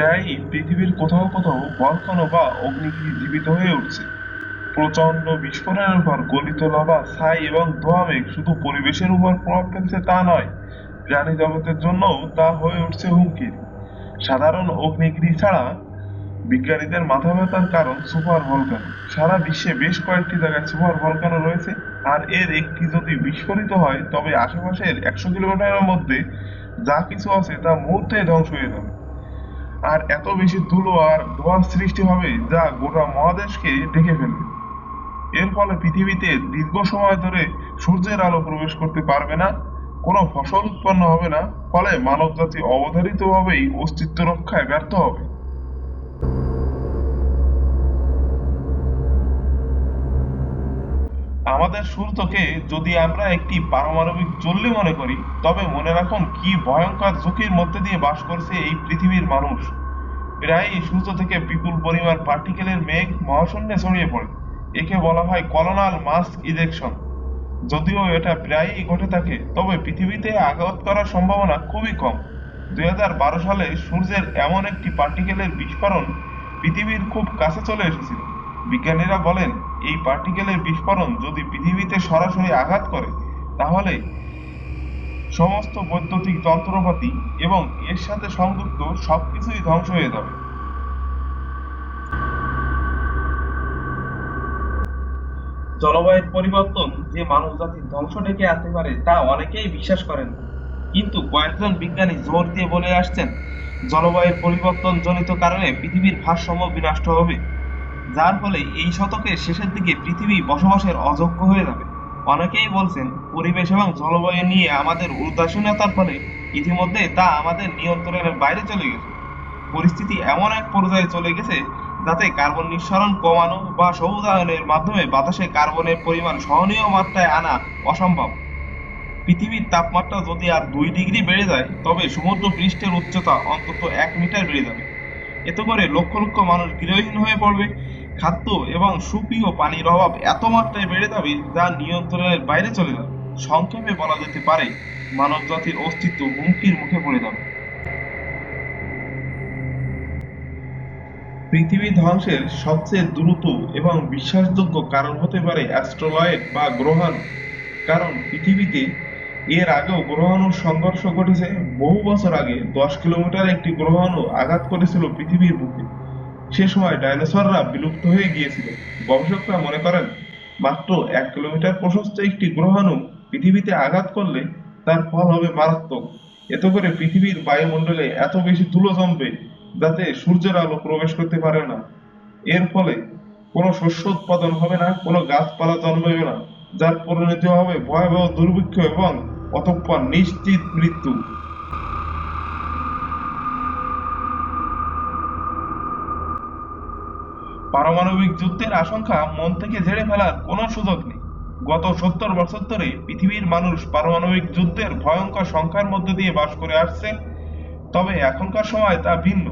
প্রায়ই পৃথিবীর কোথাও কোথাও ভলকানো বা অগ্নিগিরি জীবিত হয়ে উঠছে। প্রচণ্ড বিস্ফোরণের পর গলিত লাভা, ছাই এবং ধোঁয়া মেঘ শুধু পরিবেশের উপর প্রভাব ফেলছে তা নয়, প্রাণী জগতের জন্যও তা হয়ে উঠছে হুমকির সাধারণ অগ্নিগিরি ছাড়া বিজ্ঞানীদের মাথা ব্যথার কারণ সুপার ভলকানো। সারা বিশ্বে বেশ কয়েকটি জায়গায় সুপার ভলকানো রয়েছে, আর এর একটি যদি বিস্ফোরিত হয়, তবে আশেপাশের একশো কিলোমিটারের মধ্যে যা কিছু আছে তা মুহূর্তে ধ্বংস হয়ে যাবে। আর এত বেশি ধুলো আর ধোঁয়ার সৃষ্টি হবে যা গোটা মহাদেশকে ঢেকে ফেলবে। এর ফলে পৃথিবীতে দীর্ঘ সময় ধরে সূর্যের আলো প্রবেশ করতে পারবে না, কোনো ফসল উৎপন্ন হবে না, ফলে মানবজাতি অবধারিতভাবেই অস্তিত্ব রক্ষায় ব্যর্থ হবে। আমাদের সূর্যকে যদি আমরা একটি পারমাণবিক চল্লি মনে করি, তবে মনে রাখুন কি ভয়ঙ্কর ঝুঁকির মধ্যে দিয়ে বাস করছে এই পৃথিবীর মানুষ। প্রায়ই সূর্য থেকে বিপুল পরিমাণ পার্টিকেলের মেঘ মহাশূন্যে ছড়িয়ে পড়ে। একে বলা হয় কলোনাল মাস ইজেকশন। যদিও এটা প্রায়ই ঘটে থাকে, তবে পৃথিবীতে আঘাত করার সম্ভাবনা খুবই কম। দুই হাজার বারো সালে সূর্যের এমন একটি পার্টিকেলের বিস্ফোরণ পৃথিবীর খুব কাছে চলে এসেছিল। বিজ্ঞানীরা বলেন এই পার্টিকেলের বিস্ফোরণ যদি পৃথিবীতে সরাসরি আঘাত করে, তাহলে সমস্ত বৈদ্যুতিক যন্ত্রপাতি এবং এর সাথে সংযুক্ত সবকিছুই ধ্বংস হয়ে যাবে জলবায়ুর পরিবর্তন যে মানব জাতির ধ্বংস ডেকে আনতে পারে, তা অনেকেই বিশ্বাস করেন। কিন্তু কয়েকজন বিজ্ঞানী জোর দিয়ে বলে আসছেন জলবায়ুর পরিবর্তন জনিত কারণে পৃথিবীর ভারসাম্য বিনষ্ট হবে যার ফলে এই শতকের শেষের দিকে পৃথিবী বসবাসের অযোগ্য হয়ে যাবে। অনেকেই বলছেন, পরিবেশ এবং জলবায়ু নিয়ে আমাদের উদাসীনতার ফলে ইতিমধ্যে তা আমাদের নিয়ন্ত্রণের বাইরে চলে গেছে। পরিস্থিতি এমন এক পর্যায়ে চলে গেছে যাতে কার্বন নিঃসরণ কমানো বা সবুজায়নের মাধ্যমে বাতাসে কার্বনের পরিমাণ সহনীয় মাত্রায় আনা অসম্ভব। পৃথিবীর তাপমাত্রা যদি আর দুই ডিগ্রি বেড়ে যায়, তবে সমুদ্র পৃষ্ঠের উচ্চতা অন্তত এক মিটার বেড়ে যাবে। এতে করে লক্ষ লক্ষ মানুষ গৃহহীন হয়ে পড়বে। খাদ্য এবং সুপেয় পানির অভাব এত মাত্রায় বেড়ে যাবে যা নিয়ন্ত্রণের বাইরে চলে যাবে। সংক্ষেপে বলা যেতে পারে মানব জাতির অস্তিত্ব হুমকির মুখে পড়ে যাবে। পৃথিবী ধ্বংসের সবচেয়ে দ্রুত এবং বিশ্বাসযোগ্য কারণ হতে পারে অ্যাস্ট্রোলয়েড বা গ্রহাণু। কারণ পৃথিবীতে এর আগেও গ্রহাণুর সংঘর্ষ ঘটেছে। বহু বছর আগে দশ কিলোমিটার একটি গ্রহাণু আঘাত করেছিল পৃথিবীর বুকে। সে সময় ডাইনোসররা বিলুপ্ত হয়ে গিয়েছিল। গবেষকরা মনে করেন, মাত্র এক কিলোমিটার প্রশস্ত একটি গ্রহাণু পৃথিবীতে আঘাত করলে তার ফল হবে মারাত্মক। এতে করে পৃথিবীর বায়ুমণ্ডলে এত বেশি ধুলো জমবে যাতে সূর্যের আলো প্রবেশ করতে পারে না। এর ফলে কোনো শস্য উৎপাদন হবে না, কোনো গাছপালা জন্মাবে না, যার পরিণতি হবে ভয়াবহ দুর্ভিক্ষ এবং অতঃপর নিশ্চিত মৃত্যু। পারমাণবিক যুদ্ধের আশঙ্কা মন থেকে ঝেড়ে ফেলার কোনো সুযোগ নেই। গত সত্তর বছর ধরে পৃথিবীর মানুষ পারমাণবিক যুদ্ধের ভয়ঙ্কর সংখ্যার মধ্যে দিয়ে বাস করে আসছে তবে এখনকার সময় তা ভিন্ন।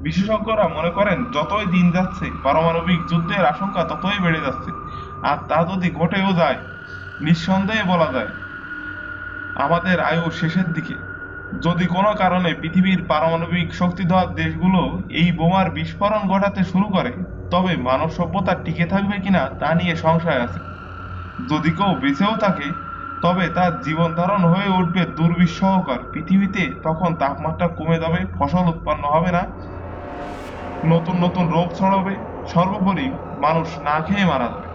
বিশেষজ্ঞরা মনে করেন, যতই দিন যাচ্ছে, পারমাণবিক যুদ্ধের আশঙ্কা ততই বেড়ে যাচ্ছে। আর তা যদি ঘটেও যায়, নিঃসন্দেহে বলা যায়, আমাদের আয়ু শেষের দিকে। যদি কোনো কারণে পৃথিবীর পারমাণবিক শক্তিধর দেশগুলো এই বোমার বিস্ফোরণ ঘটাতে শুরু করে, তবে মানব সভ্যতা টিকে থাকবে কিনা তা নিয়ে সংশয় আছে। যদি কেউ বেঁচেও থাকে, তবে তার জীবন ধারণ হয়ে উঠবে দুর্বিষহকর। পৃথিবীতে তখন তাপমাত্রা কমে যাবে, ফসল উৎপন্ন হবে না, নতুন নতুন রোগ ছড়াবে, সর্বোপরি মানুষ না খেয়ে মারা যাবে।